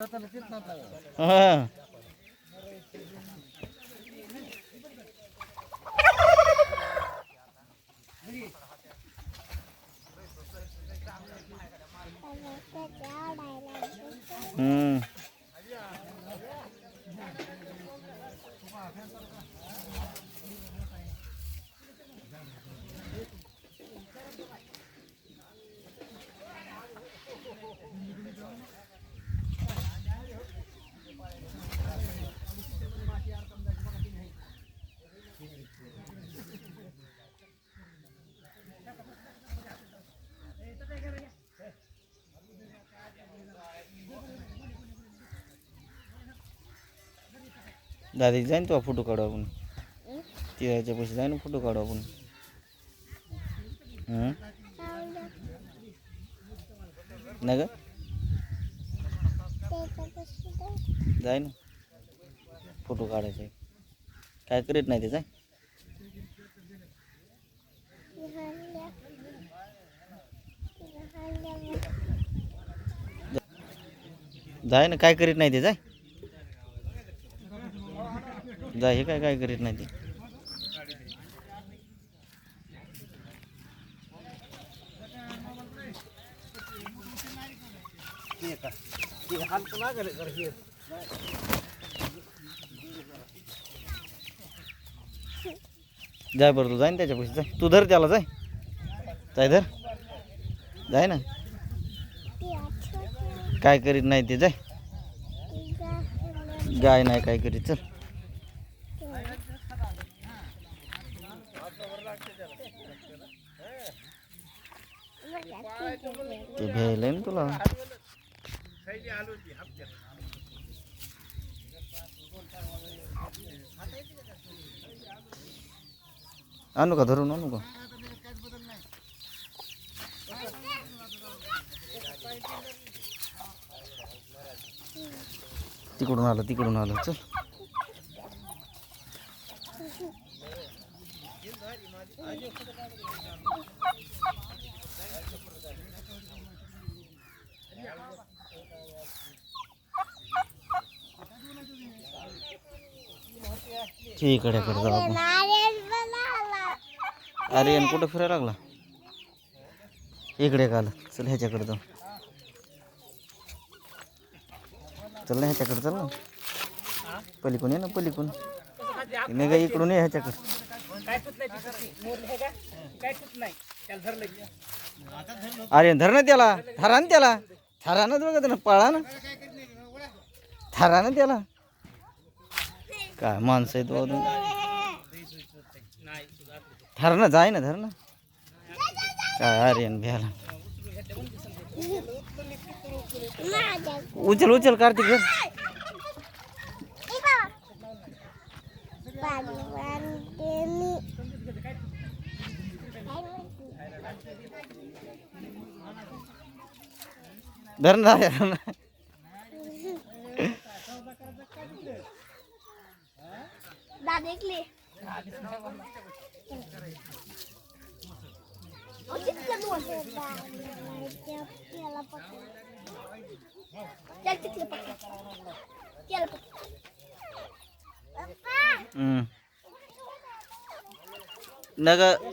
हा दादी जाईन तो फोटो काढू आपण. तिळाच्या पैसे जाईन फोटो काढू आपण. नाही ग जाय ना फोटो काढायचे. आहे काय करीत नाही ते जाय. जाय ना काय करीत नाही ते जाय हे काय काय करीत नाही ते. जाय बरं तू जाय ना त्याच्या पैसे जाय तू धर त्याला जाय जाय धर. जाय ना. काय करीत नाही ते जाय गाय नाही काय करीत चल. ते भ्यायला ना तुला आणू का धरून आणू का तिकडून आलं तिकडून आलं चल इकडे कडे जाऊ आपण अरे यानं कुठं फिरायला लागला? इकडे काल आलं. चल ह्याच्याकडे जाऊ. चल ना ह्याच्याकडे चल ना. पलीकडून ये ना पलीकडून. नाही का इकडून ये ह्याच्याकडे. अरे धर ना त्याला थरा ना त्याला. थरा ना बघा त्यानं पळा ना. थरा ना त्याला. काय माणसं आहेत बाबा धर ना जाय ना धर ना. काय अरे भ्याला. उचल उचल कार्तिक धर. धर ना धर ना दादा चल तिथलं पकड त्याला